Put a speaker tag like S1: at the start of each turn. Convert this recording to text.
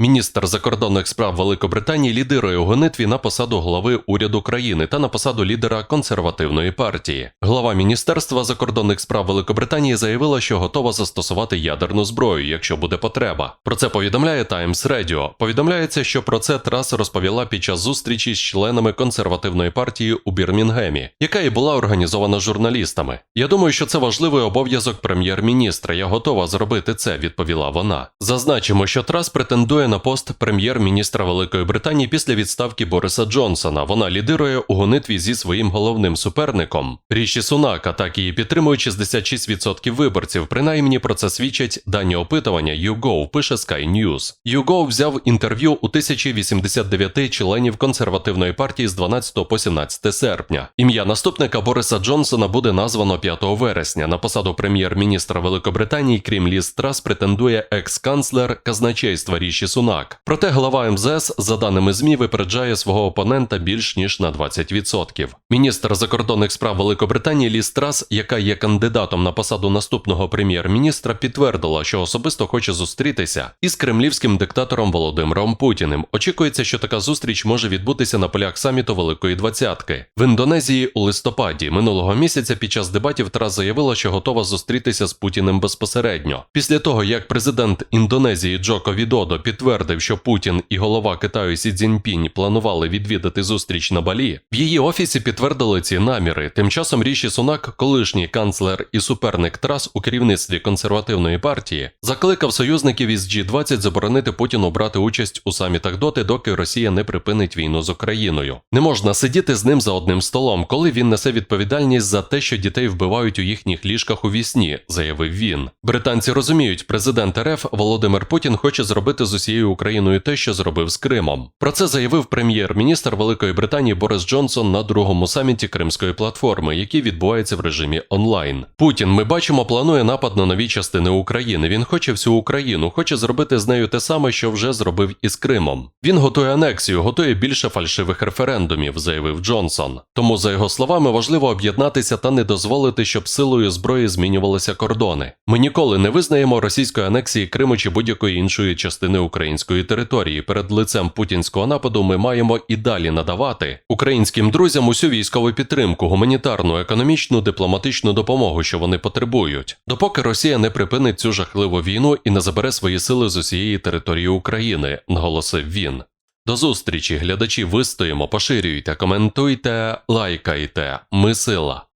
S1: Міністр закордонних справ Великобританії лідирує у гонитві на посаду глави уряду країни та на посаду лідера консервативної партії. Глава Міністерства закордонних справ Великобританії заявила, що готова застосувати ядерну зброю, якщо буде потреба. Про це повідомляє Times Radio. Повідомляється, що про це Трас розповіла під час зустрічі з членами консервативної партії у Бірмінгемі, яка і була організована журналістами. Я думаю, що це важливий обов'язок прем'єр-міністра. Я готова зробити це, відповіла вона. Зазначимо, що Трас претендує на пост прем'єр-міністра Великої Британії після відставки Бориса Джонсона. Вона лідирує у гонитві зі своїм головним суперником Ріші Сунака. Так її підтримують 66% виборців. Принаймні про це свідчать дані опитування. YouGov, пише Sky News. YouGov взяв інтерв'ю у 1089 членів консервативної партії з 12 по 17 серпня. Ім'я наступника Бориса Джонсона буде названо 5 вересня. На посаду прем'єр-міністра Великобританії, крім Ліз Трас, претендує екс-канцлер казначейства Ріші Сунак. Проте глава МЗС, за даними ЗМІ, випереджає свого опонента більш ніж на 20%. Міністр закордонних справ Великобританії Ліз Трас, яка є кандидатом на посаду наступного прем'єр-міністра, підтвердила, що особисто хоче зустрітися із кремлівським диктатором Володимиром Путіним. Очікується, що така зустріч може відбутися на полях саміту Великої Двадцятки в Індонезії у листопаді. Минулого місяця під час дебатів Трас заявила, що готова зустрітися з Путіним безпосередньо. Після того, як президент Індонезії Джоко Відодо підтвердив, що Путін і голова Китаю Сі Цзіньпінь планували відвідати зустріч на Балі, в її офісі підтвердили ці наміри. Тим часом Ріші Сунак, колишній канцлер і суперник Трас у керівництві консервативної партії, закликав союзників із G20 заборонити Путіну брати участь у самітах доти, доки Росія не припинить війну з Україною. Не можна сидіти з ним за одним столом, коли він несе відповідальність за те, що дітей вбивають у їхніх ліжках у вісні, заявив він. Британці розуміють, президент РФ Володимир Путін хоче зробити з усією Україною те, що зробив з Кримом. Про це заявив прем'єр-міністр Великої Британії Борис Джонсон на другому саміті Кримської платформи, який відбувається в режимі онлайн. Путін, ми бачимо, планує напад на нові частини України. Він хоче всю Україну, хоче зробити з нею те саме, що вже зробив із Кримом. Він готує анексію, готує більше фальшивих референдумів, заявив Джонсон. Тому, за його словами, важливо об'єднатися та не дозволити, щоб силою зброї змінювалися кордони. Ми ніколи не визнаємо російської анексії Криму чи будь-якої іншої частини української території. Перед лицем путінського нападу ми маємо і далі надавати українським друзям усю військову підтримку, гуманітарну, економічну, дипломатичну допомогу, що вони потребують, допоки Росія не припинить цю жахливу війну і не забере свої сили з усієї території України, наголосив він. До зустрічі, глядачі, вистоїмо, поширюйте, коментуйте, лайкайте. Ми сила.